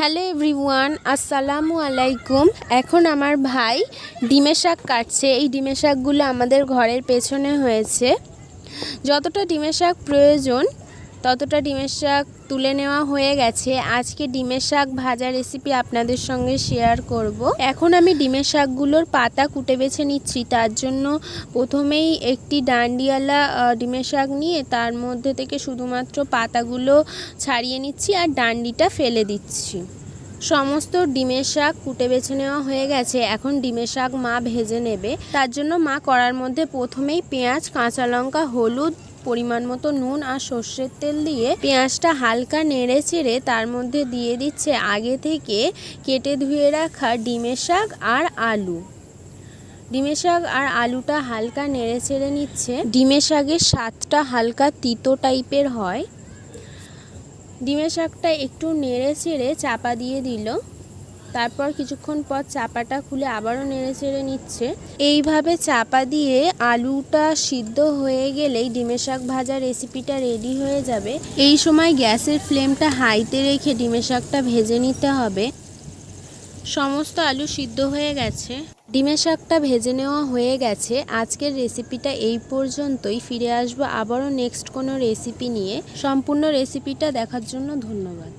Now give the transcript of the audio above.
Hello everyone, আসসালামু আলাইকুম। এখন আমার ভাই ডিমের শাক কাটছে। এই ডিমের শাকগুলো আমাদের ঘরের পেছনে হয়েছে। যতটা ডিমের শাক প্রয়োজন ততটা ডিমের শাক তুলে নেওয়া হয়ে গেছে। আজকে ডিমের শাক ভাজা রেসিপি আপনাদের সঙ্গে শেয়ার করব। এখন আমি ডিমের শাকগুলোর পাতা কুটে বেছে নিচ্ছি। তার জন্য প্রথমেই একটি ডান্ডিয়ালা ডিমের শাক নিয়ে তার মধ্যে থেকে শুধুমাত্র পাতাগুলো ছাড়িয়ে নিচ্ছি আর ডান্ডিটা ফেলে দিচ্ছি। সমস্ত ডিমের শাক কুটে বেছে নেওয়া হয়ে গেছে। এখন ডিমের শাক মা ভেজে নেবে। তার জন্য মা করার মধ্যে প্রথমেই পেঁয়াজ, কাঁচা লঙ্কা, হলুদ পরিমাণ মতো নুন আর সর্ষের তেল দিয়ে পেঁয়াজটা হালকা নেড়ে চেড়ে তার মধ্যে দিয়ে দিচ্ছে আগে থেকে কেটে ধুয়ে রাখা ডিমের শাক আর আলু। ডিমের শাক আর আলুটা হালকা নেড়ে চেড়ে নিচ্ছে। ডিমের শাকের স্বাদটা হালকা তিতো টাইপের হয়। ডিমের শাকটা একটু নেড়ে চেড়ে চাপা দিয়ে দিল। তারপর কিছুক্ষণ পর চাপাটা খুলে আবারও নেড়ে চেড়ে নিচ্ছে। এইভাবে চাপা দিয়ে আলুটা সিদ্ধ হয়ে গেলেই ডিমের শাক ভাজা রেসিপিটা রেডি হয়ে যাবে। এই সময় গ্যাসের ফ্লেমটা হাইতে রেখে ডিমের শাকটা ভেজে নিতে হবে। সমস্ত আলু সিদ্ধ হয়ে গেছে। ডিমের শাকটা ভেজে নেওয়া হয়ে গেছে। আজকের রেসিপিটা এই পর্যন্তই। ফিরে আসব আবারও নেক্সট কোনো রেসিপি নিয়ে। সম্পূর্ণ রেসিপিটা দেখার জন্য ধন্যবাদ।